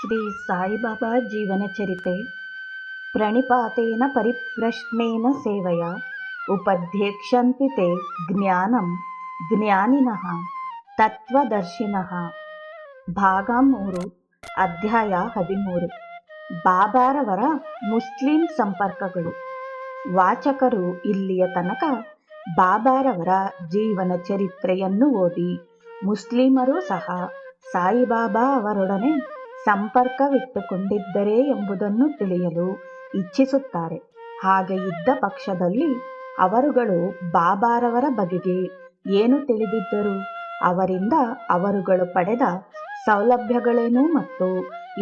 ಶ್ರೀ ಸಾಯಿಬಾಬಾ ಜೀವನಚರಿತೆ ಪ್ರಣಿಪಾತೇನ ಪರಿಪ್ರಶ್ನೇನ ಸೇವೆಯ, ಉಪಧ್ಯಕ್ಷಂತಿ ತೇ ಜ್ಞಾನಂ ಜ್ಞಾನಿನಃ ತತ್ವದರ್ಶಿನಃ ಭಾಗ ಮೂರು, ಅಧ್ಯಾಯ ಹದಿಮೂರು. ಬಾಬಾರವರ ಮುಸ್ಲಿಂ ಸಂಪರ್ಕಗಳು. ವಾಚಕರು ಇಲ್ಲಿಯ ತನಕ ಬಾಬಾರವರ ಜೀವನ ಚರಿತ್ರೆಯನ್ನು ಓದಿ, ಮುಸ್ಲಿಮರೂ ಸಹ ಸಾಯಿಬಾಬಾ ಅವರೊಡನೆ ಸಂಪರ್ಕವಿಟ್ಟುಕೊಂಡಿದ್ದರೇ ಎಂಬುದನ್ನು ತಿಳಿಯಲು ಇಚ್ಛಿಸುತ್ತಾರೆ. ಹಾಗೆ ಇದ್ದ ಪಕ್ಷದಲ್ಲಿ ಅವರುಗಳು ಬಾಬಾರವರ ಬಗೆಗೆ ಏನು ತಿಳಿದಿದ್ದರು? ಅವರಿಂದ ಅವರುಗಳು ಪಡೆದ ಸೌಲಭ್ಯಗಳೇನು ಮತ್ತು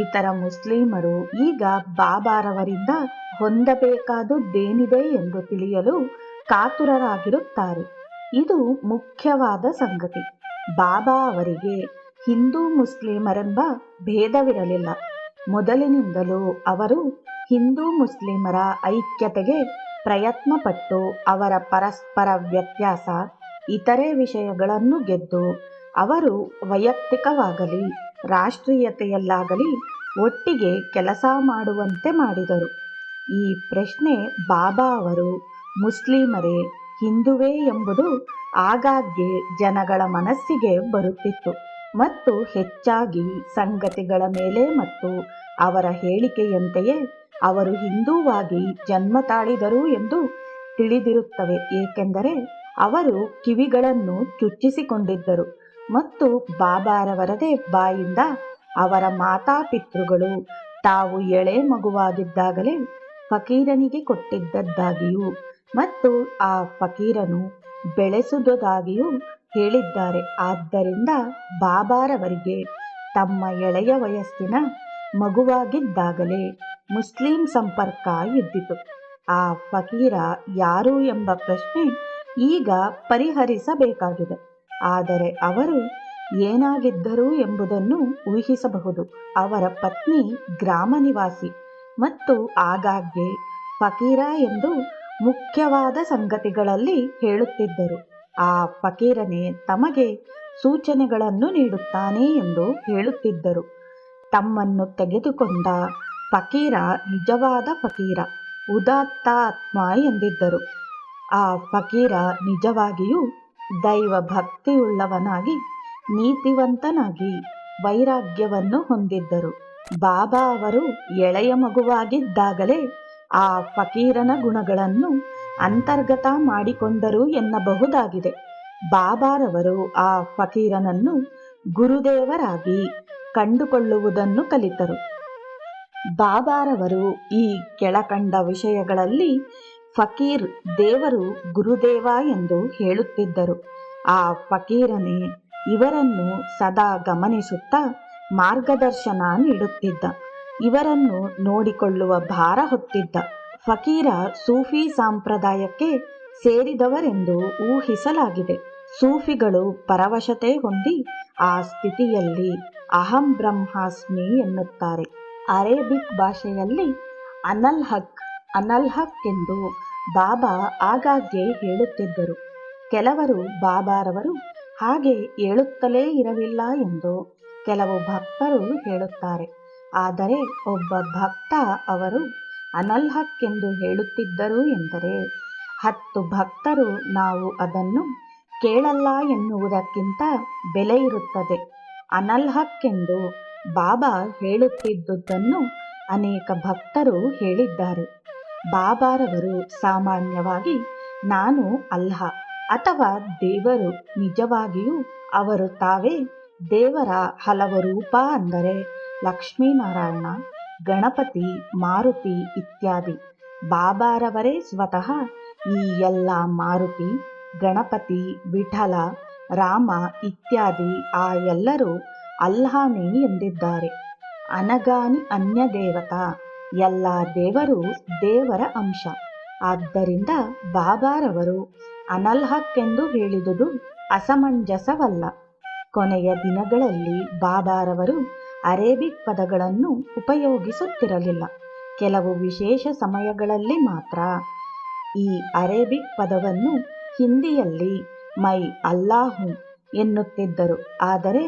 ಇತರ ಮುಸ್ಲಿಮರು ಈಗ ಬಾಬಾರವರಿಂದ ಹೊಂದಬೇಕಾದುದೇನಿದೆ ಎಂದು ತಿಳಿಯಲು ಕಾತುರರಾಗಿರುತ್ತಾರೆ. ಇದು ಮುಖ್ಯವಾದ ಸಂಗತಿ. ಬಾಬಾ ಅವರಿಗೆ ಹಿಂದೂ ಮುಸ್ಲಿಮರೆಂಬ ಭೇದವಿರಲಿಲ್ಲ. ಮೊದಲಿನಿಂದಲೂ ಅವರು ಹಿಂದೂ ಮುಸ್ಲಿಮರ ಐಕ್ಯತೆಗೆ ಪ್ರಯತ್ನಪಟ್ಟು ಅವರ ಪರಸ್ಪರ ವ್ಯತ್ಯಾಸ, ಇತರೆ ವಿಷಯಗಳನ್ನು ಗೆದ್ದು ಅವರು ವೈಯಕ್ತಿಕವಾಗಲಿ, ರಾಷ್ಟ್ರೀಯತೆಯಲ್ಲಾಗಲಿ ಒಟ್ಟಿಗೆ ಕೆಲಸ ಮಾಡುವಂತೆ ಮಾಡಿದರು. ಈ ಪ್ರಶ್ನೆ ಬಾಬಾ ಅವರು ಮುಸ್ಲಿಮರೇ ಹಿಂದುವೇ ಎಂಬುದು ಆಗಾಗ್ಗೆ ಜನಗಳ ಮನಸ್ಸಿಗೆ ಬರುತ್ತಿತ್ತು. ಮತ್ತು ಹೆಚ್ಚಾಗಿ ಸಂಗತಿಗಳ ಮೇಲೆ ಮತ್ತು ಅವರ ಹೇಳಿಕೆಯಂತೆಯೇ ಅವರು ಹಿಂದೂವಾಗಿ ಜನ್ಮ ತಾಳಿದರು ಎಂದು ತಿಳಿದಿರುತ್ತವೆ. ಏಕೆಂದರೆ ಅವರು ಕಿವಿಗಳನ್ನು ಚುಚ್ಚಿಸಿಕೊಂಡಿದ್ದರು ಮತ್ತು ಬಾಬಾರವರದೇ ಬಾಯಿಂದ ಅವರ ಮಾತಾಪಿತೃಗಳು ತಾವು ಎಳೆ ಮಗುವಾಗಿದ್ದಾಗಲೇ ಫಕೀರನಿಗೆ ಕೊಟ್ಟಿದ್ದದ್ದಾಗಿಯೂ ಮತ್ತು ಆ ಫಕೀರನು ಬೆಳೆಸುವುದಾಗಿಯೂ ಹೇಳಿದ್ದಾರೆ. ಆದ್ದರಿಂದ ಬಾಬಾರವರಿಗೆ ತಮ್ಮ ಎಳೆಯ ವಯಸ್ಸಿನ ಮಗುವಾಗಿದ್ದಾಗಲೇ ಮುಸ್ಲಿಂ ಸಂಪರ್ಕ ಇದ್ದಿತು ಆ ಫಕೀರ ಯಾರು ಎಂಬ ಪ್ರಶ್ನೆ ಈಗ ಪರಿಹರಿಸಬೇಕಾಗಿದೆ. ಆದರೆ ಅವರು ಏನಾಗಿದ್ದರು ಎಂಬುದನ್ನು ಊಹಿಸಬಹುದು. ಅವರ ಪತ್ನಿ ಗ್ರಾಮ ನಿವಾಸಿ ಮತ್ತು ಆಗಾಗ್ಗೆ ಫಕೀರ ಎಂದು ಮುಖ್ಯವಾದ ಸಂಗತಿಗಳಲ್ಲಿ ಹೇಳುತ್ತಿದ್ದರು. ಆ ಫಕೀರನೇ ತಮಗೆ ಸೂಚನೆಗಳನ್ನು ನೀಡುತ್ತಾನೆ ಎಂದು ಹೇಳುತ್ತಿದ್ದರು. ತಮ್ಮನ್ನು ತೆಗೆದುಕೊಂಡ ಫಕೀರ ನಿಜವಾದ ಫಕೀರ ಉದಾತ್ತಾತ್ಮ ಎಂದಿದ್ದರು. ಆ ಫಕೀರ ನಿಜವಾಗಿಯೂ ದೈವ ಭಕ್ತಿಯುಳ್ಳವನಾಗಿ ನೀತಿವಂತನಾಗಿ ವೈರಾಗ್ಯವನ್ನು ಹೊಂದಿದ್ದರು. ಬಾಬಾ ಅವರು ಎಳೆಯ ಮಗುವಾಗಿದ್ದಾಗಲೇ ಆ ಫಕೀರನ ಗುಣಗಳನ್ನು ಅಂತರ್ಗತ ಮಾಡಿಕೊಂಡರು ಎನ್ನಬಹುದಾಗಿದೆ. ಬಾಬಾರವರು ಆ ಫಕೀರನನ್ನು ಗುರುದೇವರಾಗಿ ಕಂಡುಕೊಳ್ಳುವುದನ್ನು ಕಲಿತರು. ಬಾಬಾರವರು ಈ ಕೆಳಕಂಡ ವಿಷಯಗಳಲ್ಲಿ ಫಕೀರ್ ದೇವರು ಗುರುದೇವ ಎಂದು ಹೇಳುತ್ತಿದ್ದರು. ಆ ಫಕೀರನೇ ಇವರನ್ನು ಸದಾ ಗಮನಿಸುತ್ತಾ ಮಾರ್ಗದರ್ಶನ ನೀಡುತ್ತಿದ್ದ. ಇವರನ್ನು ನೋಡಿಕೊಳ್ಳುವ ಭಾರ ಹೊತ್ತಿದ್ದ. ಫಕೀರ ಸೂಫಿ ಸಂಪ್ರದಾಯಕ್ಕೆ ಸೇರಿದವರೆಂದು ಊಹಿಸಲಾಗಿದೆ. ಸೂಫಿಗಳು ಪರವಶತೆ ಹೊಂದಿ ಆ ಸ್ಥಿತಿಯಲ್ಲಿ ಅಹಂ ಬ್ರಹ್ಮಾಸ್ಮಿ ಎನ್ನುತ್ತಾರೆ. ಅರೇಬಿಕ್ ಭಾಷೆಯಲ್ಲಿ ಅನಲ್ ಹಕ್ ಅನಲ್ ಹಕ್ ಎಂದು ಬಾಬಾ ಆಗಾಗ್ಗೆ ಹೇಳುತ್ತಿದ್ದರು. ಕೆಲವರು ಬಾಬಾರವರು ಹಾಗೆ ಹೇಳುತ್ತಲೇ ಇರಲಿಲ್ಲ ಎಂದು ಕೆಲವು ಭಕ್ತರು ಹೇಳುತ್ತಾರೆ. ಆದರೆ ಒಬ್ಬ ಭಕ್ತ ಅವರು ಅನಲ್ಹಕ್ ಎಂದು ಹೇಳುತ್ತಿದ್ದರು ಎಂದರೆ, ಹತ್ತು ಭಕ್ತರು ನಾವು ಅದನ್ನು ಕೇಳಲ್ಲ ಎನ್ನುವುದಕ್ಕಿಂತ ಬೆಲೆ ಇರುತ್ತದೆ. ಅನಲ್ಹಕ್ಕೆಂದು ಬಾಬಾ ಹೇಳುತ್ತಿದ್ದುದನ್ನು ಅನೇಕ ಭಕ್ತರು ಹೇಳಿದ್ದಾರೆ. ಬಾಬಾರವರು ಸಾಮಾನ್ಯವಾಗಿ, ನಾನು ಅಲ್ಹ, ಅಥವಾ ದೇವರು ನಿಜವಾಗಿಯೂ ಅವರು ತಾವೇ ದೇವರ ಹಲವು ರೂಪ ಅಂದರೆ ಲಕ್ಷ್ಮೀನಾರಾಯಣ ಗಣಪತಿ, ಮಾರುತಿ ಇತ್ಯಾದಿ. ಬಾಬಾರವರೇ ಸ್ವತಃ ಈ ಎಲ್ಲ ಮಾರುತಿ, ಗಣಪತಿ, ವಿಠಲ, ರಾಮ ಇತ್ಯಾದಿ ಆ ಎಲ್ಲರೂ ಅಲ್ಲಾನೇ ಎಂದಿದ್ದಾರೆ. ಅನಗಾನಿ ಅನ್ಯ ದೇವತಾ ಎಲ್ಲ ದೇವರು ದೇವರ ಅಂಶ. ಆದ್ದರಿಂದ ಬಾಬಾರವರು ಅನಲ್ಹಕ್ಕೆಂದು ಹೇಳಿದುದು ಅಸಮಂಜಸವಲ್ಲ. ಕೊನೆಯ ದಿನಗಳಲ್ಲಿ ಬಾಬಾರವರು ಅರೇಬಿಕ್ ಪದಗಳನ್ನು ಉಪಯೋಗಿಸುತ್ತಿರಲಿಲ್ಲ. ಕೆಲವು ವಿಶೇಷ ಸಮಯಗಳಲ್ಲಿ ಮಾತ್ರ ಈ ಅರೇಬಿಕ್ ಪದವನ್ನು ಹಿಂದಿಯಲ್ಲಿ ಮೈ ಅಲ್ಲಾಹು ಎನ್ನುತ್ತಿದ್ದರು. ಆದರೆ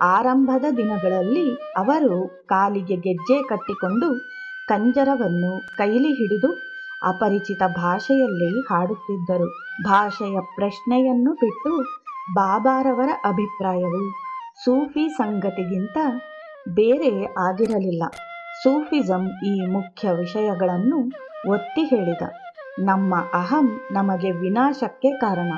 ಆರಂಭದ ದಿನಗಳಲ್ಲಿ ಅವರು ಕಾಲಿಗೆ ಗೆಜ್ಜೆ ಕಟ್ಟಿಕೊಂಡು ಕಂಜರವನ್ನು ಕೈಲಿ ಹಿಡಿದು ಅಪರಿಚಿತ ಭಾಷೆಯಲ್ಲಿ ಹಾಡುತ್ತಿದ್ದರು. ಭಾಷೆಯ ಪ್ರಶ್ನೆಯನ್ನು ಬಿಟ್ಟು ಬಾಬಾರವರ ಅಭಿಪ್ರಾಯವು ಸೂಫಿ ಸಂಗತಿಗಿಂತ ಬೇರೆ ಆಗಿರಲಿಲ್ಲ. ಸೂಫಿಸಂ ಈ ಮುಖ್ಯ ವಿಷಯಗಳನ್ನು ಒತ್ತಿ ಹೇಳಿದ. ನಮ್ಮ ಅಹಂ ನಮಗೆ ವಿನಾಶಕ್ಕೆ ಕಾರಣ.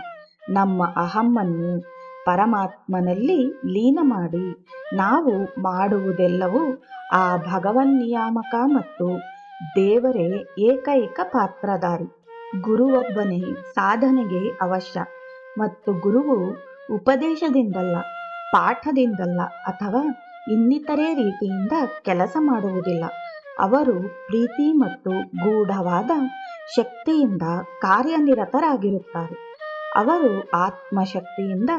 ನಮ್ಮ ಅಹಮ್ಮನ್ನು ಪರಮಾತ್ಮನಲ್ಲಿ ಲೀನ ಮಾಡಿ. ನಾವು ಮಾಡುವುದೆಲ್ಲವೂ ಆ ಭಗವನ್ ನಿಯಾಮಕ ಮತ್ತು ದೇವರೇ ಏಕೈಕ ಪಾತ್ರಧಾರಿ. ಗುರುವೊಬ್ಬನೇ ಸಾಧನೆಗೆ ಅವಶ್ಯ ಮತ್ತು ಗುರುವು ಉಪದೇಶದಿಂದಲ್ಲ, ಪಾಠದಿಂದಲ್ಲ ಅಥವಾ ಇನ್ನಿತರೆ ರೀತಿಯಿಂದ ಕೆಲಸ ಮಾಡುವುದಿಲ್ಲ. ಅವರು ಪ್ರೀತಿ ಮತ್ತು ಗೂಢವಾದ ಶಕ್ತಿಯಿಂದ ಕಾರ್ಯನಿರತರಾಗಿರುತ್ತಾರೆ. ಅವರು ಆತ್ಮಶಕ್ತಿಯಿಂದ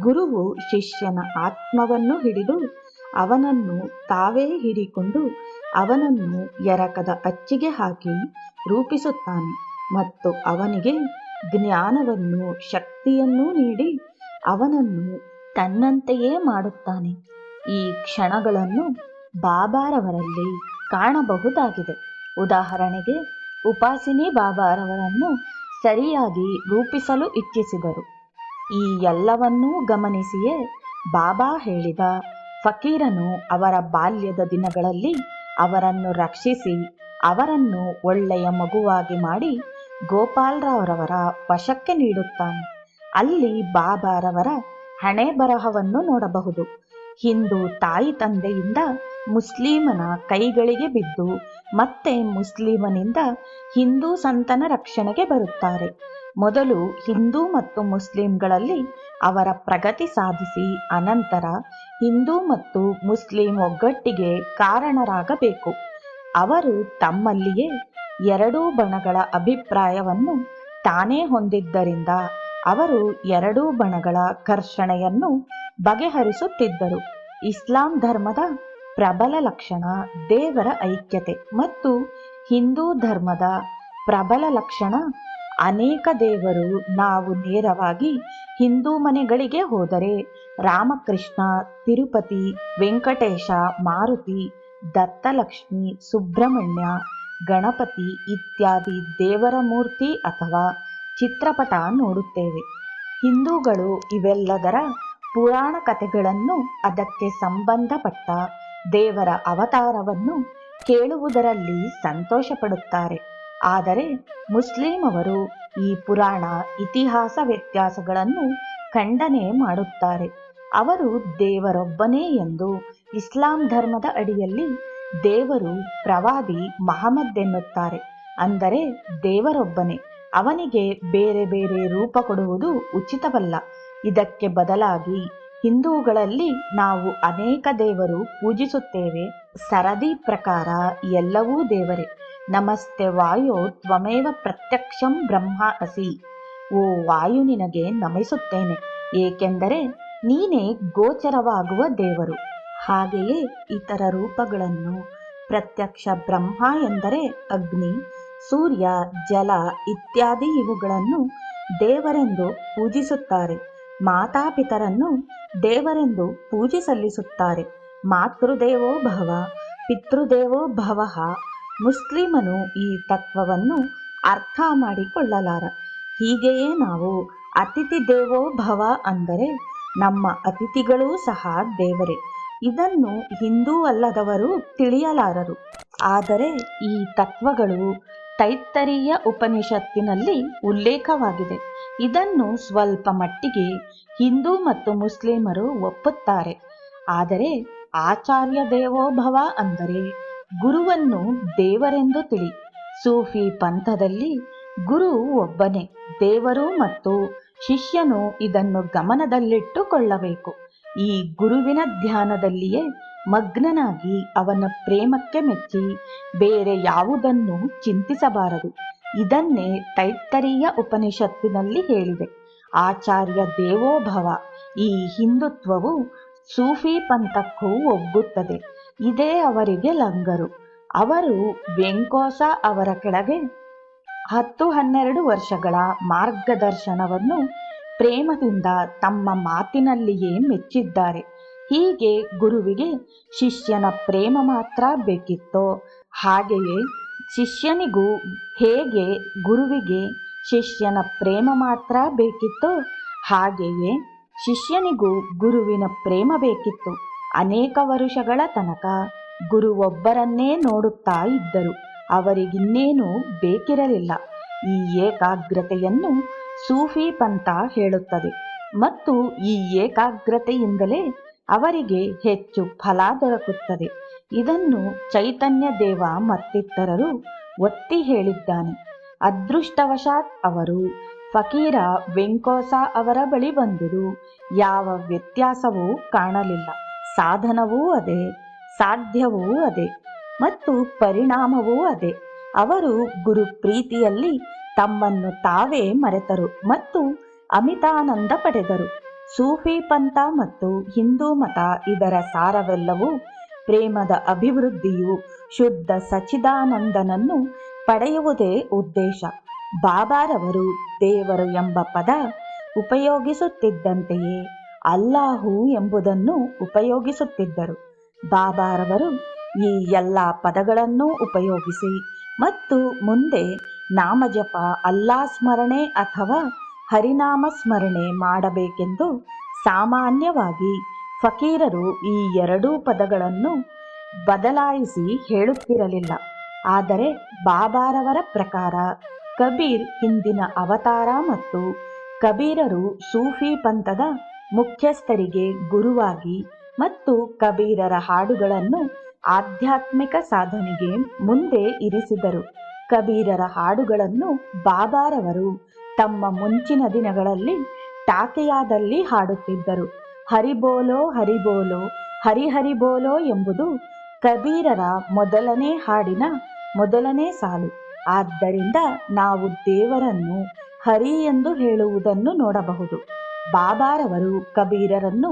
ಗುರುವು ಶಿಷ್ಯನ ಆತ್ಮವನ್ನು ಹಿಡಿದು ಅವನನ್ನು ತಾವೇ ಹಿಡಿಕೊಂಡು ಅವನನ್ನು ಎರಕದ ಅಚ್ಚಿಗೆ ಹಾಕಿ ರೂಪಿಸುತ್ತಾನೆ ಮತ್ತು ಅವನಿಗೆ ಜ್ಞಾನವನ್ನು ಶಕ್ತಿಯನ್ನು ನೀಡಿ ಅವನನ್ನು ತನ್ನಂತೆಯೇ ಮಾಡುತ್ತಾನೆ. ಈ ಕ್ಷಣಗಳನ್ನು ಬಾಬಾರವರಲ್ಲಿ ಕಾಣಬಹುದಾಗಿದೆ. ಉದಾಹರಣೆಗೆ, ಉಪಾಸಿನಿ ಬಾಬಾರವರನ್ನು ಸರಿಯಾಗಿ ರೂಪಿಸಲು ಇಚ್ಛಿಸಿದರು. ಈ ಎಲ್ಲವನ್ನೂ ಗಮನಿಸಿಯೇ ಬಾಬಾ ಹೇಳಿದ ಫಕೀರನು ಅವರ ಬಾಲ್ಯದ ದಿನಗಳಲ್ಲಿ ಅವರನ್ನು ರಕ್ಷಿಸಿ, ಅವರನ್ನು ಒಳ್ಳೆಯ ಮಗುವಾಗಿ ಮಾಡಿ ಗೋಪಾಲ್ರಾವ್ರವರ ವಶಕ್ಕೆ ನೀಡುತ್ತಾನೆ. ಅಲ್ಲಿ ಬಾಬಾರವರ ಹಣೆ ಬರಹವನ್ನು ನೋಡಬಹುದು. ಹಿಂದೂ ತಾಯಿ ತಂದೆಯಿಂದ ಮುಸ್ಲಿಮನ ಕೈಗಳಿಗೆ ಬಿದ್ದು ಮತ್ತೆ ಮುಸ್ಲಿಮನಿಂದ ಹಿಂದೂ ಸಂತನ ರಕ್ಷಣೆಗೆ ಬರುತ್ತಾರೆ. ಮೊದಲು ಹಿಂದೂ ಮತ್ತು ಮುಸ್ಲಿಂಗಳಲ್ಲಿ ಅವರ ಪ್ರಗತಿ ಸಾಧಿಸಿ ಅನಂತರ ಹಿಂದೂ ಮತ್ತು ಮುಸ್ಲಿಂ ಒಗ್ಗಟ್ಟಿಗೆ ಕಾರಣರಾಗಬೇಕು. ಅವರು ತಮ್ಮಲ್ಲಿಯೇ ಎರಡೂ ಬಣಗಳ ಅಭಿಪ್ರಾಯವನ್ನು ತಾನೇ ಹೊಂದಿದ್ದರಿಂದ ಅವರು ಎರಡೂ ಬಣಗಳ ಕರ್ಷಣೆಯನ್ನು ಬಗೆಹರಿಸುತ್ತಿದ್ದರು. ಇಸ್ಲಾಂ ಧರ್ಮದ ಪ್ರಬಲ ಲಕ್ಷಣ ದೇವರ ಐಕ್ಯತೆ ಮತ್ತು ಹಿಂದೂ ಧರ್ಮದ ಪ್ರಬಲ ಲಕ್ಷಣ ಅನೇಕ ದೇವರು ನಾವು ನೇರವಾಗಿ ಹಿಂದೂ ಮನೆಗಳಿಗೆ ಹೋದರೆ ರಾಮಕೃಷ್ಣ, ತಿರುಪತಿ, ವೆಂಕಟೇಶ, ಮಾರುತಿ, ದತ್ತಲಕ್ಷ್ಮಿ, ಸುಬ್ರಹ್ಮಣ್ಯ, ಗಣಪತಿ ಇತ್ಯಾದಿ ದೇವರ ಮೂರ್ತಿ ಅಥವಾ ಚಿತ್ರಪಟ ನೋಡುತ್ತೇವೆ. ಹಿಂದೂಗಳು ಇವೆಲ್ಲದರ ಪುರಾಣ ಕಥೆಗಳನ್ನು ಅದಕ್ಕೆ ಸಂಬಂಧಪಟ್ಟ ದೇವರ ಅವತಾರವನ್ನು ಕೇಳುವುದರಲ್ಲಿ ಸಂತೋಷಪಡುತ್ತಾರೆ. ಆದರೆ ಮುಸ್ಲಿಂ ಅವರು ಈ ಪುರಾಣ ಇತಿಹಾಸ ವ್ಯತ್ಯಾಸಗಳನ್ನು ಖಂಡನೆ ಮಾಡುತ್ತಾರೆ. ಅವರು ದೇವರೊಬ್ಬನೇ ಎಂದು ಇಸ್ಲಾಂ ಧರ್ಮದ ಅಡಿಯಲ್ಲಿ ದೇವರು ಪ್ರವಾದಿ ಮಹಮ್ಮದ್ ಎನ್ನುತ್ತಾರೆ. ಅಂದರೆ ದೇವರೊಬ್ಬನೇ. ಅವನಿಗೆ ಬೇರೆ ಬೇರೆ ರೂಪ ಕೊಡುವುದು ಉಚಿತವಲ್ಲ. ಇದಕ್ಕೆ ಬದಲಾಗಿ ಹಿಂದೂಗಳಲ್ಲಿ ನಾವು ಅನೇಕ ದೇವರು ಪೂಜಿಸುತ್ತೇವೆ. ಸರದಿ ಪ್ರಕಾರ ಎಲ್ಲವೂ ದೇವರೇ. ನಮಸ್ತೆ ವಾಯೋ ತ್ವಮೇವ ಪ್ರತ್ಯಕ್ಷಂ ಬ್ರಹ್ಮ ಅಸಿ ಓ ವಾಯು ನಿನಗೆ ನಮಿಸುತ್ತೇನೆ. ಏಕೆಂದರೆ ನೀನೇ ಗೋಚರವಾಗುವ ದೇವರು. ಹಾಗೆಯೇ ಇತರ ರೂಪಗಳನ್ನು ಪ್ರತ್ಯಕ್ಷ ಬ್ರಹ್ಮ ಎಂದರೆ ಅಗ್ನಿ ಸೂರ್ಯ, ಜಲ ಇತ್ಯಾದಿ ಇವುಗಳನ್ನು ದೇವರೆಂದು ಪೂಜಿಸುತ್ತಾರೆ. ಮಾತಾಪಿತರನ್ನು ದೇವರೆಂದು ಪೂಜೆ ಸಲ್ಲಿಸುತ್ತಾರೆ. ಮಾತೃದೇವೋ ಭವ, ಪಿತೃದೇವೋ ಭವ. ಮುಸ್ಲಿಮನು ಈ ತತ್ವವನ್ನು ಅರ್ಥ ಮಾಡಿಕೊಳ್ಳಲಾರ. ಹೀಗೆಯೇ ನಾವು ಅತಿಥಿ ದೇವೋ ಭವ ಅಂದರೆ ನಮ್ಮ ಅತಿಥಿಗಳೂ ಸಹ ದೇವರೇ. ಇದನ್ನು ಹಿಂದೂ ಅಲ್ಲದವರು ತಿಳಿಯಲಾರರು. ಆದರೆ ಈ ತತ್ವಗಳು ತೈತ್ತರೀಯ ಉಪನಿಷತ್ತಿನಲ್ಲಿ ಉಲ್ಲೇಖವಾಗಿದೆ. ಇದನ್ನು ಸ್ವಲ್ಪ ಮಟ್ಟಿಗೆ ಹಿಂದೂ ಮತ್ತು ಮುಸ್ಲಿಮರು ಒಪ್ಪುತ್ತಾರೆ. ಆದರೆ ಆಚಾರ್ಯ ದೇವೋಭವ ಅಂದರೆ ಗುರುವನ್ನು ದೇವರೆಂದು ತಿಳಿ. ಸೂಫಿ ಪಂಥದಲ್ಲಿ ಗುರು ಒಬ್ಬನೇ, ದೇವರು ಮತ್ತು ಶಿಷ್ಯನು ಇದನ್ನು ಗಮನದಲ್ಲಿಟ್ಟುಕೊಳ್ಳಬೇಕು. ಈ ಗುರುವಿನ ಧ್ಯಾನದಲ್ಲಿಯೇ ಮಗ್ನನಾಗಿ ಅವನ ಪ್ರೇಮಕ್ಕೆ ಮೆಚ್ಚಿ ಬೇರೆ ಯಾವುದನ್ನು ಚಿಂತಿಸಬಾರದು. ಇದನ್ನೇ ತೈತ್ತರಿಯ ಉಪನಿಷತ್ತಿನಲ್ಲಿ ಹೇಳಿದೆ. ಆಚಾರ್ಯ ದೇವೋಭವ, ಈ ಹಿಂದುತ್ವವು ಸೂಫಿ ಪಂಥಕ್ಕೂ ಒಗ್ಗುತ್ತದೆ. ಇದೇ ಅವರಿಗೆ ಲಂಗರು. ಅವರು ವೆಂಕೋಸ ಅವರ ಕೆಳಗೆ ಹತ್ತು ಹನ್ನೆರಡು ವರ್ಷಗಳ ಮಾರ್ಗದರ್ಶನವನ್ನು ಪ್ರೇಮದಿಂದ ತಮ್ಮ ಮಾತಿನಲ್ಲಿಯೇ ಮೆಚ್ಚಿದ್ದಾರೆ. ಹೀಗೆ ಗುರುವಿಗೆ ಶಿಷ್ಯನ ಪ್ರೇಮ ಮಾತ್ರ ಬೇಕಿತ್ತೋ. ಹಾಗೆಯೇ ಶಿಷ್ಯನಿಗೂ ಹೇಗೆ ಗುರುವಿಗೆ ಶಿಷ್ಯನ ಪ್ರೇಮ ಮಾತ್ರ ಬೇಕಿತ್ತೋ, ಹಾಗೆಯೇ ಶಿಷ್ಯನಿಗೂ ಗುರುವಿನ ಪ್ರೇಮ ಬೇಕಿತ್ತು. ಅನೇಕ ವರುಷಗಳ ತನಕ ಗುರುವೊಬ್ಬರನ್ನೇ ನೋಡುತ್ತಾ ಇದ್ದರು. ಅವರಿಗಿನ್ನೇನು ಬೇಕಿರಲಿಲ್ಲ. ಈ ಏಕಾಗ್ರತೆಯನ್ನು ಸೂಫಿ ಪಂಥ ಹೇಳುತ್ತದೆ. ಮತ್ತು ಈ ಏಕಾಗ್ರತೆಯಿಂದಲೇ ಅವರಿಗೆ ಹೆಚ್ಚು ಫಲ ದೊರಕುತ್ತದೆ. ಇದನ್ನು ಚೈತನ್ಯ ದೇವ ಮತ್ತಿತರರು ಒತ್ತಿ ಹೇಳಿದ್ದಾನೆ. ಅದೃಷ್ಟವಶಾತ್ ಅವರು, ಫಕೀರ ವೆಂಕೋಸ ಅವರ ಬಳಿ ಬಂದರು. ಯಾವ ವ್ಯತ್ಯಾಸವೂ ಕಾಣಲಿಲ್ಲ. ಸಾಧನವೂ ಅದೇ, ಸಾಧ್ಯವೂ ಅದೇ, ಮತ್ತು ಪರಿಣಾಮವೂ ಅದೇ. ಅವರು ಗುರು ಪ್ರೀತಿಯಲ್ಲಿ ತಮ್ಮನ್ನು ತಾವೇ ಮರೆತರು ಮತ್ತು ಅಮಿತಾನಂದ ಪಡೆದರು. ಸೂಫಿ ಪಂಥ ಮತ್ತು ಹಿಂದೂ ಮತ ಇದರ ಸಾರವೆಲ್ಲವೂ ಪ್ರೇಮದ ಅಭಿವೃದ್ಧಿಯು ಶುದ್ಧ ಸಚಿದಾನಂದನನ್ನು ಪಡೆಯುವುದೇ ಉದ್ದೇಶ. ಬಾಬಾರವರು ದೇವರು ಎಂಬ ಪದ ಉಪಯೋಗಿಸುತ್ತಿದ್ದಂತೆಯೇ ಅಲ್ಲಾಹು ಎಂಬುದನ್ನು ಉಪಯೋಗಿಸುತ್ತಿದ್ದರು. ಬಾಬಾರವರು ಈ ಎಲ್ಲ ಪದಗಳನ್ನು ಉಪಯೋಗಿಸಿ ಮತ್ತು ಮುಂದೆ ನಾಮಜಪ ಅಲ್ಲಾ ಸ್ಮರಣೆ ಅಥವಾ ಹರಿನಾಮ ಸ್ಮರಣೆ ಮಾಡಬೇಕೆಂದು ಸಾಮಾನ್ಯವಾಗಿ ಫಕೀರರು ಈ ಎರಡೂ ಪದಗಳನ್ನು ಬದಲಾಯಿಸಿ ಹೇಳುತ್ತಿರಲಿಲ್ಲ. ಆದರೆ ಬಾಬಾರವರ ಪ್ರಕಾರ ಕಬೀರ್ ಹಿಂದಿನ ಅವತಾರ ಮತ್ತು ಕಬೀರರು ಸೂಫಿ ಪಂಥದ ಮುಖ್ಯಸ್ಥರಿಗೆ ಗುರುವಾಗಿ ಮತ್ತು ಕಬೀರರ ಹಾಡುಗಳನ್ನು ಆಧ್ಯಾತ್ಮಿಕ ಸಾಧನೆಗೆ ಮುಂದೆ ಇರಿಸಿದರು. ಕಬೀರರ ಹಾಡುಗಳನ್ನು ಬಾಬಾರವರು ತಮ್ಮ ಮುಂಚಿನ ದಿನಗಳಲ್ಲಿ ಟಾಕೆಯಾದಲ್ಲಿ ಹಾಡುತ್ತಿದ್ದರು. ಹರಿಬೋಲೋ ಹರಿಬೋಲೋ ಹರಿಹರಿಬೋಲೋ ಎಂಬುದು ಕಬೀರರ ಮೊದಲನೇ ಹಾಡಿನ ಮೊದಲನೇ ಸಾಲು. ಆದ್ದರಿಂದ ನಾವು ದೇವರನ್ನು ಹರಿ ಎಂದು ಹೇಳುವುದನ್ನು ನೋಡಬಹುದು. ಬಾಬಾರವರು ಕಬೀರರನ್ನು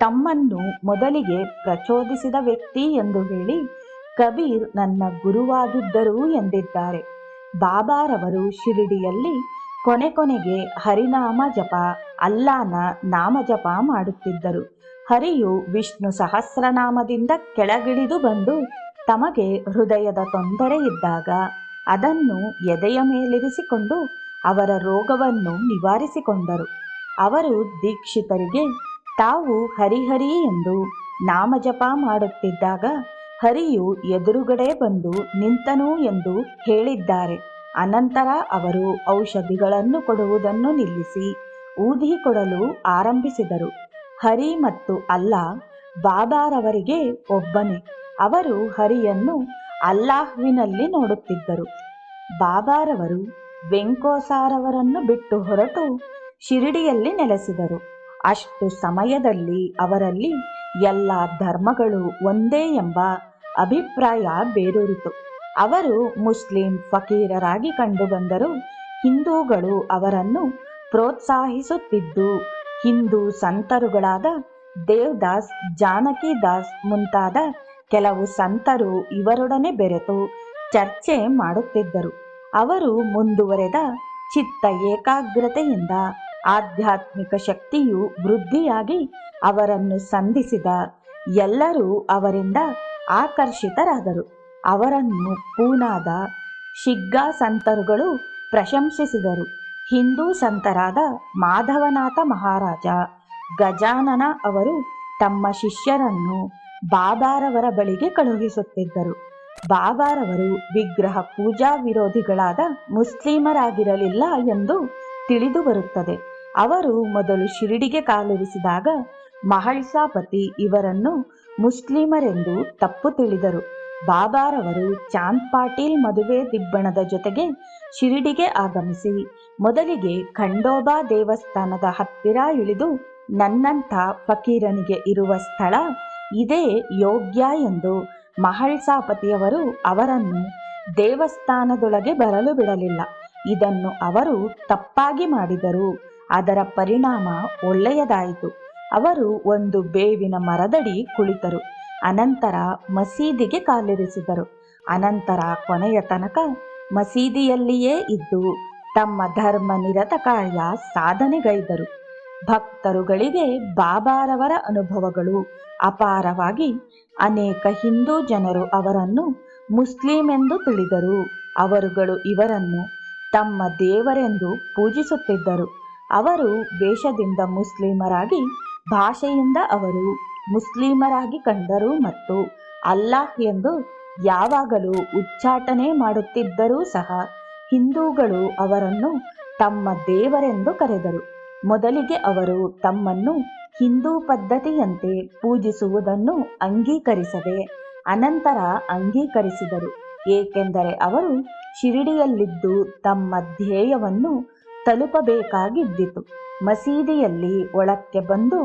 ತಮ್ಮನ್ನು ಮೊದಲಿಗೆ ಪ್ರಚೋದಿಸಿದ ವ್ಯಕ್ತಿ ಎಂದು ಹೇಳಿ ಕಬೀರ್ ನನ್ನ ಗುರುವಾಗಿದ್ದರು ಎಂದಿದ್ದಾರೆ. ಬಾಬಾರವರು ಶಿರಡಿಯಲ್ಲಿ ಕೊನೆ ಕೊನೆಗೆ ಹರಿನಾಮ ಜಪ ಅಲ್ಲಾನ ನಾಮ ಜಪ ಮಾಡುತ್ತಿದ್ದರು. ಹರಿಯು ವಿಷ್ಣು ಸಹಸ್ರನಾಮದಿಂದ ಕೆಳಗಿಳಿದು ಬಂದು ತಮಗೆ ಹೃದಯದ ತೊಂದರೆ ಇದ್ದಾಗ ಅದನ್ನು ಎದೆಯ ಮೇಲಿರಿಸಿಕೊಂಡು ಅವರ ರೋಗವನ್ನು ನಿವಾರಿಸಿಕೊಂಡರು. ಅವರು ದೀಕ್ಷಿತರಿಗೆ, ತಾವು ಹರಿಹರಿ ಎಂದು ನಾಮಜಪ ಮಾಡುತ್ತಿದ್ದಾಗ ಹರಿಯು ಎದುರುಗಡೆ ಬಂದು ನಿಂತನು ಎಂದು ಹೇಳಿದ್ದಾರೆ. ಅನಂತರ ಅವರು ಔಷಧಿಗಳನ್ನು ಕೊಡುವುದನ್ನು ನಿಲ್ಲಿಸಿ ಊದಿ ಕೊಡಲು ಆರಂಭಿಸಿದರು. ಹರಿ ಮತ್ತು ಅಲ್ಲ ಬಾಬಾರವರಿಗೆ ಒಬ್ಬನೇ. ಅವರು ಹರಿಯನ್ನು ಅಲ್ಲಾಹ್ವಿನಲ್ಲಿ ನೋಡುತ್ತಿದ್ದರು. ಬಾಬಾರವರು ವೆಂಕೋಸಾರವರನ್ನು ಬಿಟ್ಟು ಹೊರಟು ಶಿರಡಿಯಲ್ಲಿ ನೆಲೆಸಿದರು. ಅಷ್ಟು ಸಮಯದಲ್ಲಿ ಅವರಲ್ಲಿ ಎಲ್ಲ ಧರ್ಮಗಳು ಒಂದೇ ಎಂಬ ಅಭಿಪ್ರಾಯ ಬೇರೂರಿತು. ಅವರು ಮುಸ್ಲಿಂ ಫಕೀರರಾಗಿ ಕಂಡುಬಂದರು. ಹಿಂದೂಗಳು ಅವರನ್ನು ಪ್ರೋತ್ಸಾಹಿಸುತ್ತಿದ್ದು, ಹಿಂದೂ ಸಂತರುಗಳಾದ ದೇವದಾಸ್ ಜಾನಕಿದಾಸ್ ಮುಂತಾದ ಕೆಲವು ಸಂತರು ಇವರೊಡನೆ ಬೆರೆತು ಚರ್ಚೆ ಮಾಡುತ್ತಿದ್ದರು. ಅವರು ಮುಂದುವರೆದ ಚಿತ್ತ ಏಕಾಗ್ರತೆಯಿಂದ ಆಧ್ಯಾತ್ಮಿಕ ಶಕ್ತಿಯು ವೃದ್ಧಿಯಾಗಿ ಅವರನ್ನು ಸಂಧಿಸಿದ ಎಲ್ಲರೂ ಅವರಿಂದ ಆಕರ್ಷಿತರಾದರು. ಅವರನ್ನು ಪೂನಾದ ಶಿಗ್ಗಾ ಸಂತರುಗಳು ಪ್ರಶಂಸಿಸಿದರು. ಹಿಂದೂ ಸಂತರಾದ ಮಾಧವನಾಥ ಮಹಾರಾಜ ಗಜಾನನ ಅವರು ತಮ್ಮ ಶಿಷ್ಯರನ್ನು ಬಾಬಾರವರ ಬಳಿಗೆ ಕಳುಹಿಸುತ್ತಿದ್ದರು. ಬಾಬಾರವರು ವಿಗ್ರಹ ಪೂಜಾ ವಿರೋಧಿಗಳಾದ ಮುಸ್ಲಿಮರಾಗಿರಲಿಲ್ಲ ಎಂದು ತಿಳಿದು ಬರುತ್ತದೆ. ಅವರು ಮೊದಲು ಶಿರಡಿಗೆ ಕಾಲಿರಿಸಿದಾಗ ಮಹಳ್ಸಾಪತಿ ಇವರನ್ನು ಮುಸ್ಲಿಮರೆಂದು ತಪ್ಪು ತಿಳಿದರು. ಬಾಬಾರವರು ಚಾಂದ್ ಪಾಟೀಲ್ ಮದುವೆ ದಿಬ್ಬಣದ ಜೊತೆಗೆ ಶಿರಡಿಗೆ ಆಗಮಿಸಿ, ಮೊದಲಿಗೆ ಖಂಡೋಬಾ ದೇವಸ್ಥಾನದ ಹತ್ತಿರ ಇಳಿದು ನನ್ನಂಥ ಫಕೀರನಿಗೆ ಇರುವ ಸ್ಥಳ ಇದೇ ಯೋಗ್ಯ ಎಂದು ಮಹಳ್ಸಾಪತಿಯವರು ಅವರನ್ನು ದೇವಸ್ಥಾನದೊಳಗೆ ಬರಲು ಬಿಡಲಿಲ್ಲ. ಇದನ್ನು ಅವರು ತಪ್ಪಾಗಿ ಮಾಡಿದರು. ಅದರ ಪರಿಣಾಮ ಒಳ್ಳೆಯದಾಯಿತು. ಅವರು ಒಂದು ಬೇವಿನ ಮರದಡಿ ಕುಳಿತರು. ಅನಂತರ ಮಸೀದಿಗೆ ಕಾಲಿರಿಸಿದರು. ಅನಂತರ ಕೊನೆಯ ತನಕ ಮಸೀದಿಯಲ್ಲಿಯೇ ಇದ್ದು ತಮ್ಮ ಧರ್ಮ ನಿರತ ಕಾರ್ಯ ಸಾಧನೆಗೈದರು. ಭಕ್ತರುಗಳಿಗೆ ಬಾಬಾರವರ ಅನುಭವಗಳು ಅಪಾರವಾಗಿ ಅನೇಕ ಹಿಂದೂ ಜನರು ಅವರನ್ನು ಮುಸ್ಲಿಂ ಎಂದು ತಿಳಿದರು. ಅವರುಗಳು ಇವರನ್ನು ತಮ್ಮ ದೇವರೆಂದು ಪೂಜಿಸುತ್ತಿದ್ದರು. ಅವರು ವೇಷದಿಂದ ಮುಸ್ಲಿಮರಾಗಿ ಭಾಷೆಯಿಂದ ಅವರು ಮುಸ್ಲಿಮರಾಗಿ ಕಂಡರು ಮತ್ತು ಅಲ್ಲಾಹ್ ಎಂದು ಯಾವಾಗಲೂ ಉಚ್ಚಾಟನೆ ಮಾಡುತ್ತಿದ್ದರೂ ಸಹ ಹಿಂದೂಗಳು ಅವರನ್ನು ತಮ್ಮ ದೇವರೆಂದು ಕರೆದರು. ಮೊದಲಿಗೆ ಅವರು ತಮ್ಮನ್ನು ಹಿಂದೂ ಪದ್ಧತಿಯಂತೆ ಪೂಜಿಸುವುದನ್ನು ಅಂಗೀಕರಿಸದೆ ಅನಂತರ ಅಂಗೀಕರಿಸಿದರು. ಏಕೆಂದರೆ ಅವರು ಶಿರಡಿಯಲ್ಲಿದ್ದು ತಮ್ಮ ಧ್ಯೇಯವನ್ನು ತಲುಪಬೇಕಾಗಿದ್ದಿತು. ಮಸೀದಿಯಲ್ಲಿ ಒಳಕ್ಕೆ ಬಂದು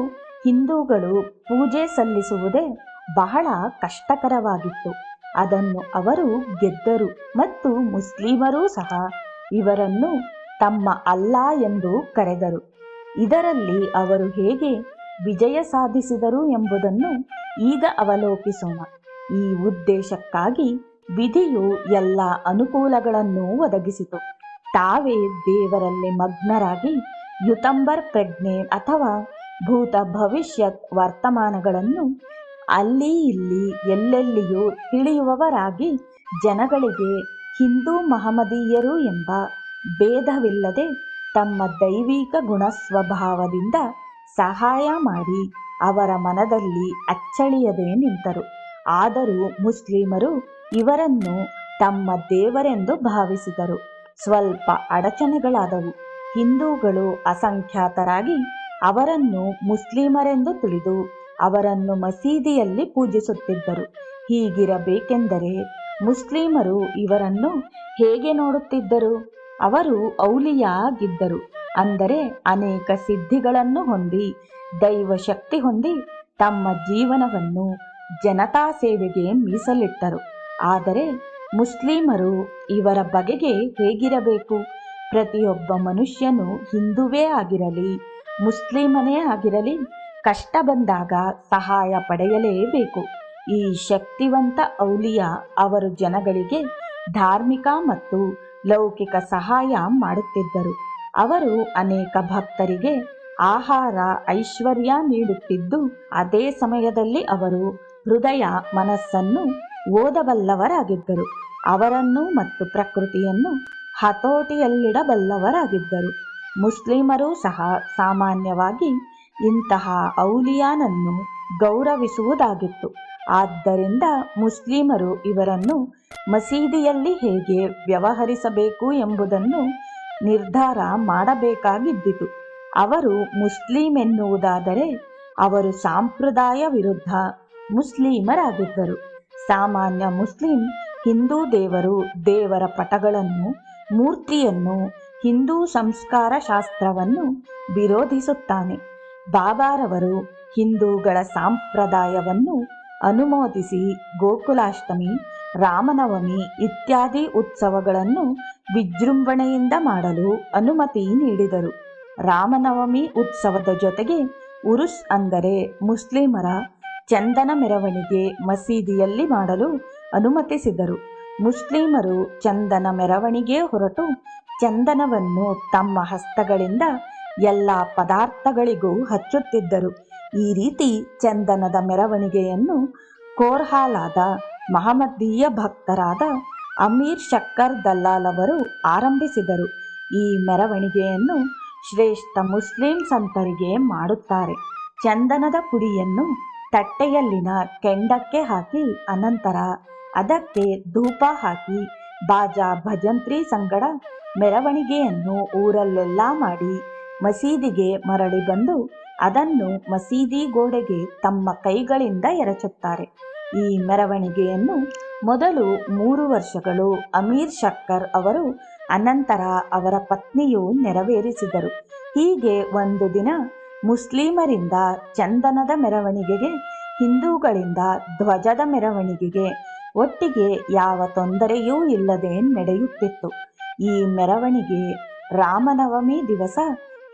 ಹಿಂದೂಗಳು ಪೂಜೆ ಸಲ್ಲಿಸುವುದೇ ಬಹಳ ಕಷ್ಟಕರವಾಗಿತ್ತು. ಅದನ್ನು ಅವರು ಗೆದ್ದರು ಮತ್ತು ಮುಸ್ಲಿಮರೂ ಸಹ ಇವರನ್ನು ತಮ್ಮ ಅಲ್ಲ ಎಂದು ಕರೆದರು. ಇದರಲ್ಲಿ ಅವರು ಹೇಗೆ ವಿಜಯ ಸಾಧಿಸಿದರು ಎಂಬುದನ್ನು ಈಗ ಅವಲೋಕಿಸೋಣ. ಈ ಉದ್ದೇಶಕ್ಕಾಗಿ ವಿಧಿಯು ಎಲ್ಲ ಅನುಕೂಲಗಳನ್ನು ಒದಗಿಸಿತು. ತಾವೇ ದೇವರಲ್ಲಿ ಮಗ್ನರಾಗಿ ಯುತಂಬರ್ ಪ್ರಜ್ಞೆ ಅಥವಾ ಭೂತ ಭವಿಷ್ಯತ್ ವರ್ತಮಾನಗಳನ್ನು ಅಲ್ಲಿ ಇಲ್ಲಿ ಎಲ್ಲೆಲ್ಲಿಯೂ ತಿಳಿಯುವವರಾಗಿ ಜನಗಳಿಗೆ ಹಿಂದೂ ಮಹಮದೀಯರು ಎಂಬ ಭೇದವಿಲ್ಲದೆ ತಮ್ಮ ದೈವಿಕ ಗುಣ ಸ್ವಭಾವದಿಂದ ಸಹಾಯ ಮಾಡಿ ಅವರ ಮನದಲ್ಲಿ ಅಚ್ಚಳಿಯದೆ ನಿಂತರು. ಆದರೂ ಮುಸ್ಲಿಮರು ಇವರನ್ನು ತಮ್ಮ ದೇವರೆಂದು ಭಾವಿಸಿದರು. ಸ್ವಲ್ಪ ಅಡಚಣೆಗಳಾದವು. ಹಿಂದೂಗಳು ಅಸಂಖ್ಯಾತರಾಗಿ ಅವರನ್ನು ಮುಸ್ಲಿಮರೆಂದು ತಿಳಿದು ಅವರನ್ನು ಮಸೀದಿಯಲ್ಲಿ ಪೂಜಿಸುತ್ತಿದ್ದರು. ಹೀಗಿರಬೇಕೆಂದರೆ ಮುಸ್ಲಿಮರು ಇವರನ್ನು ಹೇಗೆ ನೋಡುತ್ತಿದ್ದರು? ಅವರು ಔಲಿಯಾಗಿದ್ದರು, ಅಂದರೆ ಅನೇಕ ಸಿದ್ಧಿಗಳನ್ನು ಹೊಂದಿ ದೈವ ಶಕ್ತಿ ಹೊಂದಿ ತಮ್ಮ ಜೀವನವನ್ನು ಜನತಾ ಸೇವೆಗೆ ಮೀಸಲಿಟ್ಟರು. ಆದರೆ ಮುಸ್ಲಿಮರು ಇವರ ಬಗೆಗೆ ಹೇಗಿರಬೇಕು? ಪ್ರತಿಯೊಬ್ಬ ಮನುಷ್ಯನು ಹಿಂದುವೇ ಆಗಿರಲಿ ಮುಸ್ಲಿಮನೇ ಆಗಿರಲಿ, ಕಷ್ಟ ಬಂದಾಗ ಸಹಾಯ ಪಡೆಯಲೇಬೇಕು. ಈ ಶಕ್ತಿವಂತ ಔಲಿಯ ಅವರು ಜನಗಳಿಗೆ ಧಾರ್ಮಿಕ ಮತ್ತು ಲೌಕಿಕ ಸಹಾಯ ಮಾಡುತ್ತಿದ್ದರು. ಅವರು ಅನೇಕ ಭಕ್ತರಿಗೆ ಆಹಾರ ಐಶ್ವರ್ಯ ನೀಡುತ್ತಿದ್ದು, ಅದೇ ಸಮಯದಲ್ಲಿ ಅವರು ಹೃದಯ ಮನಸ್ಸನ್ನು ಓದಬಲ್ಲವರಾಗಿದ್ದರು. ಅವರನ್ನು ಮತ್ತು ಪ್ರಕೃತಿಯನ್ನು ಹತೋಟಿಯಲ್ಲಿಡಬಲ್ಲವರಾಗಿದ್ದರು. ಮುಸ್ಲಿಮರು ಸಹ ಸಾಮಾನ್ಯವಾಗಿ ಇಂತಹ ಔಲಿಯಾನನ್ನು ಗೌರವಿಸುವುದಾಗಿತ್ತು. ಆದ್ದರಿಂದ ಮುಸ್ಲಿಮರು ಇವರನ್ನು ಮಸೀದಿಯಲ್ಲಿ ಹೇಗೆ ವ್ಯವಹರಿಸಬೇಕು ಎಂಬುದನ್ನು ನಿರ್ಧಾರ ಮಾಡಬೇಕಾಗಿದ್ದಿತು. ಅವರು ಮುಸ್ಲಿಂ ಎನ್ನುವುದಾದರೆ ಅವರು ಸಾಂಪ್ರದಾಯ ವಿರುದ್ಧ ಮುಸ್ಲಿಮರಾಗಿದ್ದರು. ಸಾಮಾನ್ಯ ಮುಸ್ಲಿಂ ಹಿಂದೂ ದೇವರು ದೇವರ ಪಟಗಳನ್ನು, ಮೂರ್ತಿಯನ್ನು ಹಿಂದೂ ಸಂಸ್ಕಾರ ಶಾಸ್ತ್ರವನ್ನು ವಿರೋಧಿಸುತ್ತಾನೆ. ಬಾಬಾರವರು ಹಿಂದೂಗಳ ಸಂಪ್ರದಾಯವನ್ನು ಅನುಮೋದಿಸಿ ಗೋಕುಲಾಷ್ಟಮಿ, ರಾಮನವಮಿ ಇತ್ಯಾದಿ ಉತ್ಸವಗಳನ್ನು ವಿಜೃಂಭಣೆಯಿಂದ ಮಾಡಲು ಅನುಮತಿ ನೀಡಿದರು. ರಾಮನವಮಿ ಉತ್ಸವದ ಜೊತೆಗೆ ಉರುಸ್ ಅಂದರೆ ಮುಸ್ಲಿಮರ ಚಂದನ ಮೆರವಣಿಗೆ ಮಸೀದಿಯಲ್ಲಿ ಮಾಡಲು ಅನುಮತಿಸಿದರು. ಮುಸ್ಲಿಮರು ಚಂದನ ಮೆರವಣಿಗೆ ಹೊರಟು ಚಂದನವನ್ನು ತಮ್ಮ ಹಸ್ತಗಳಿಂದ ಎಲ್ಲ ಪದಾರ್ಥಗಳಿಗೂ ಹಚ್ಚುತ್ತಿದ್ದರು. ಈ ರೀತಿ ಚಂದನದ ಮೆರವಣಿಗೆಯನ್ನು ಕೋರ್ಹಾಲಾದ ಮಹಮ್ಮದೀಯ ಭಕ್ತರಾದ ಅಮೀರ್ ಶಕ್ಕರ್ ದಲ್ಲಾಲ್ ಅವರು ಆರಂಭಿಸಿದರು. ಈ ಮೆರವಣಿಗೆಯನ್ನು ಶ್ರೇಷ್ಠ ಮುಸ್ಲಿಂ ಸಂತರಿಗೆ ಮಾಡುತ್ತಾರೆ. ಚಂದನದ ಪುಡಿಯನ್ನು ತಟ್ಟೆಯಲ್ಲಿನ ಕೆಂಡಕ್ಕೆ ಹಾಕಿ, ಅನಂತರ ಅದಕ್ಕೆ ಧೂಪ ಹಾಕಿ, ಬಾಜಾ ಭಜಂತ್ರಿ ಸಂಗಡ ಮೆರವಣಿಗೆಯನ್ನು ಊರಲ್ಲೆಲ್ಲ ಮಾಡಿ ಮಸೀದಿಗೆ ಮರಳಿ ಬಂದು ಅದನ್ನು ಮಸೀದಿ ಗೋಡೆಗೆ ತಮ್ಮ ಕೈಗಳಿಂದ ಎರಚುತ್ತಾರೆ. ಈ ಮೆರವಣಿಗೆಯನ್ನು ಮೊದಲು ಮೂರು ವರ್ಷಗಳು ಅಮೀರ್ ಶಕ್ಕರ್ ಅವರು ಅನಂತರ ಅವರ ಪತ್ನಿಯು ನೆರವೇರಿಸಿದರು. ಹೀಗೆ ಒಂದು ದಿನ ಮುಸ್ಲಿಮರಿಂದ ಚಂದನದ ಮೆರವಣಿಗೆಗೆ, ಹಿಂದೂಗಳಿಂದ ಧ್ವಜದ ಮೆರವಣಿಗೆಗೆ ಒಟ್ಟಿಗೆ ಯಾವ ತೊಂದರೆಯೂ ಇಲ್ಲದೆ ನಡೆಯುತ್ತಿತ್ತು. ಈ ಮೆರವಣಿಗೆ ರಾಮನವಮಿ ದಿವಸ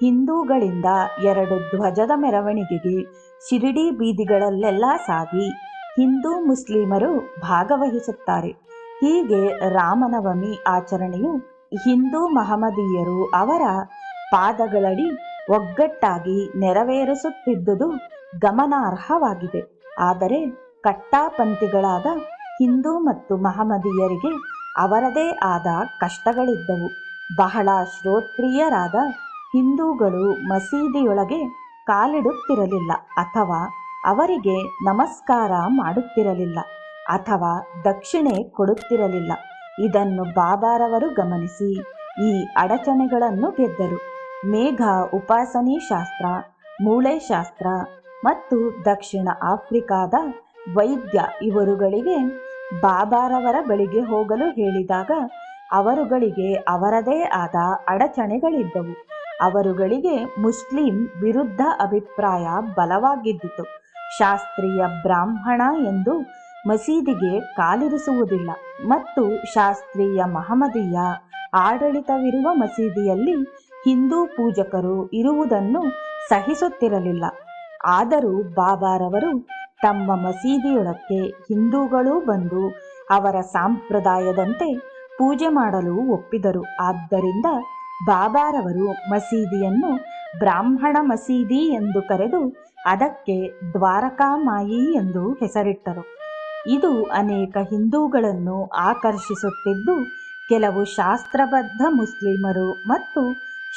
ಹಿಂದೂಗಳಿಂದ ಎರಡು ಧ್ವಜದ ಮೆರವಣಿಗೆಗೆ ಶಿರಡಿ ಬೀದಿಗಳಲ್ಲೆಲ್ಲ ಸಾಗಿ ಹಿಂದೂ ಮುಸ್ಲಿಮರು ಭಾಗವಹಿಸುತ್ತಾರೆ. ಹೀಗೆ ರಾಮನವಮಿ ಆಚರಣೆಯು ಹಿಂದೂ ಮಹಮದೀಯರು ಅವರ ಪಾದಗಳಡಿ ಒಗ್ಗಟ್ಟಾಗಿ ನೆರವೇರಿಸುತ್ತಿದ್ದುದು ಗಮನಾರ್ಹವಾಗಿದೆ. ಆದರೆ ಕಟ್ಟಾಪಂಥಿಗಳಾದ ಹಿಂದೂ ಮತ್ತು ಮಹಮ್ಮದೀಯರಿಗೆ ಅವರದೇ ಆದ ಕಷ್ಟಗಳಿದ್ದವು. ಬಹಳ ಶ್ರೋತ್ರಿಯರಾದ ಹಿಂದೂಗಳು ಮಸೀದಿಯೊಳಗೆ ಕಾಲಿಡುತ್ತಿರಲಿಲ್ಲ ಅಥವಾ ಅವರಿಗೆ ನಮಸ್ಕಾರ ಮಾಡುತ್ತಿರಲಿಲ್ಲ ಅಥವಾ ದಕ್ಷಿಣೆ ಕೊಡುತ್ತಿರಲಿಲ್ಲ. ಇದನ್ನು ಬಾಬಾರವರು ಗಮನಿಸಿ, ಈ ಅಡಚಣೆಗಳನ್ನು ಗೆದ್ದರು. ಮೇಘ ಉಪಾಸನಿ ಶಾಸ್ತ್ರ, ಮೂಳೆ ಶಾಸ್ತ್ರ ಮತ್ತು ದಕ್ಷಿಣ ಆಫ್ರಿಕಾದ ವೈದ್ಯ ಇವರುಗಳಿಗೆ ಬಾಬಾರವರ ಬಳಿಗೆ ಹೋಗಲು ಹೇಳಿದಾಗ, ಅವರುಗಳಿಗೆ ಅವರದೇ ಆದ ಅಡಚಣೆಗಳಿದ್ದವು. ಅವರುಗಳಿಗೆ ಮುಸ್ಲಿಂ ವಿರುದ್ಧ ಅಭಿಪ್ರಾಯ ಬಲವಾಗಿದ್ದಿತು. ಶಾಸ್ತ್ರೀಯ ಬ್ರಾಹ್ಮಣ ಎಂದು ಮಸೀದಿಗೆ ಕಾಲಿರಿಸುವುದಿಲ್ಲ. ಮತ್ತು ಶಾಸ್ತ್ರೀಯ ಮಹಮ್ಮದಿಯ ಆಡಳಿತವಿರುವ ಮಸೀದಿಯಲ್ಲಿ ಹಿಂದೂ ಪೂಜಕರು ಇರುವುದನ್ನು ಸಹಿಸುತ್ತಿರಲಿಲ್ಲ. ಆದರೂ ಬಾಬಾರವರು ತಮ್ಮ ಮಸೀದಿಯೊಳಕ್ಕೆ ಹಿಂದೂಗಳೂ ಬಂದು ಅವರ ಸಂಪ್ರದಾಯದಂತೆ ಪೂಜೆ ಮಾಡಲು ಒಪ್ಪಿದರು. ಆದ್ದರಿಂದ ಬಾಬಾರವರು ಮಸೀದಿಯನ್ನು ಬ್ರಾಹ್ಮಣ ಮಸೀದಿ ಎಂದು ಕರೆದು ಅದಕ್ಕೆ ದ್ವಾರಕಾಮಾಯಿ ಎಂದು ಹೆಸರಿಟ್ಟರು. ಇದು ಅನೇಕ ಹಿಂದೂಗಳನ್ನು ಆಕರ್ಷಿಸುತ್ತಿದ್ದು, ಕೆಲವು ಶಾಸ್ತ್ರಬದ್ಧ ಮುಸ್ಲಿಮರು ಮತ್ತು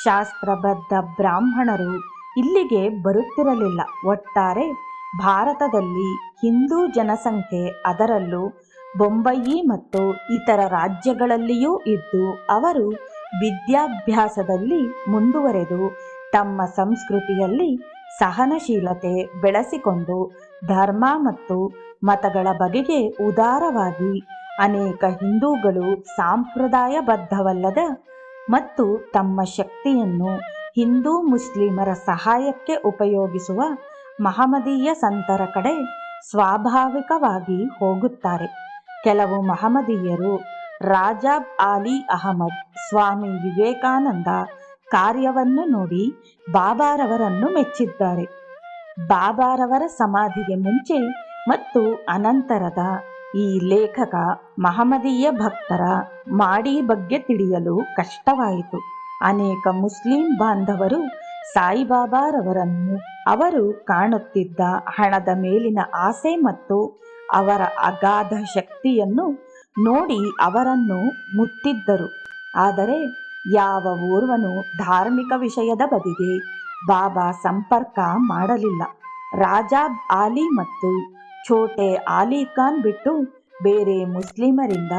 ಶಾಸ್ತ್ರಬದ್ಧ ಬ್ರಾಹ್ಮಣರು ಇಲ್ಲಿಗೆ ಬರುತ್ತಿರಲಿಲ್ಲ. ಒಟ್ಟಾರೆ ಭಾರತದಲ್ಲಿ ಹಿಂದೂ ಜನಸಂಖ್ಯೆ ಅದರಲ್ಲೂ ಬೊಂಬಯಿ ಮತ್ತು ಇತರ ರಾಜ್ಯಗಳಲ್ಲಿಯೂ ಇದ್ದು, ಅವರು ವಿದ್ಯಾಭ್ಯಾಸದಲ್ಲಿ ಮುಂದುವರೆದು ತಮ್ಮ ಸಂಸ್ಕೃತಿಯಲ್ಲಿ ಸಹನಶೀಲತೆ ಬೆಳೆಸಿಕೊಂಡು ಧರ್ಮ ಮತ್ತು ಮತಗಳ ಬಗೆಗೆ ಉದಾರವಾಗಿ ಅನೇಕ ಹಿಂದೂಗಳು ಸಾಂಪ್ರದಾಯಬದ್ಧವಲ್ಲದ ಮತ್ತು ತಮ್ಮ ಶಕ್ತಿಯನ್ನು ಹಿಂದೂ ಮುಸ್ಲಿಮರ ಸಹಾಯಕ್ಕೆ ಉಪಯೋಗಿಸುವ ಮಹಮದೀಯ ಸಂತರ ಕಡೆ ಸ್ವಾಭಾವಿಕವಾಗಿ ಹೋಗುತ್ತಾರೆ. ಕೆಲವು ಮಹಮದೀಯರು ರಾಜಾಬ್ ಆಲಿ ಅಹಮದ್, ಸ್ವಾಮಿ ವಿವೇಕಾನಂದ ಕಾರ್ಯವನ್ನು ನೋಡಿ ಬಾಬಾರವರನ್ನು ಮೆಚ್ಚಿದ್ದಾರೆ. ಬಾಬಾರವರ ಸಮಾಧಿಗೆ ಮುಂಚೆ ಮತ್ತು ಅನಂತರದ ಈ ಲೇಖಕ ಮಹಮದೀಯ ಭಕ್ತರ ಮಾಡಿ ಬಗ್ಗೆ ತಿಳಿಯಲು ಕಷ್ಟವಾಯಿತು. ಅನೇಕ ಮುಸ್ಲಿಂ ಬಾಂಧವರು ಸಾಯಿಬಾಬಾರವರನ್ನು ಅವರು ಕಾಣುತ್ತಿದ್ದ ಹಣದ ಮೇಲಿನ ಆಸೆ ಮತ್ತು ಅವರ ಅಗಾಧ ಶಕ್ತಿಯನ್ನು ನೋಡಿ ಅವರನ್ನು ಮುತ್ತಿದ್ದರು. ಆದರೆ ಯಾವ ಓರ್ವನು ಧಾರ್ಮಿಕ ವಿಷಯದ ಬಗೆಗೆ ಬಾಬಾ ಸಂಪರ್ಕ ಮಾಡಲಿಲ್ಲ. ರಾಜಾಬ್ ಆಲಿ ಮತ್ತು ಛೋಟೆ ಆಲಿ ಖಾನ್ ಬಿಟ್ಟು ಬೇರೆ ಮುಸ್ಲಿಮರಿಂದ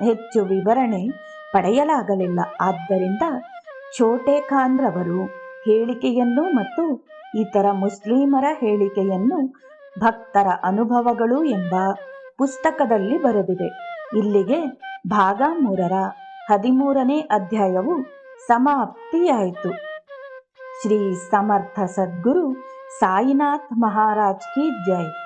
ಹೆಚ್ಚು ವಿವರಣೆ ಪಡೆಯಲಾಗಲಿಲ್ಲ. ಆದ್ದರಿಂದ ಛೋಟೆ ಖಾನ್ರವರು ಹೇಳಿಕೆಯನ್ನು ಮತ್ತು ಇತರ ಮುಸ್ಲಿಮರ ಹೇಳಿಕೆಯನ್ನು ಭಕ್ತರ ಅನುಭವಗಳು ಎಂಬ ಪುಸ್ತಕದಲ್ಲಿ ಬರೆದಿದೆ. ಇಲ್ಲಿಗೆ ಭಾಗ ಮೂರರ ಹದಿಮೂರನೇ ಅಧ್ಯಾಯವು ಸಮಾಪ್ತಿಯಾಯಿತು. ಶ್ರೀ ಸಮರ್ಥ ಸದ್ಗುರು ಸಾಯಿನಾಥ್ ಮಹಾರಾಜ್ ಕಿ ಜೈ.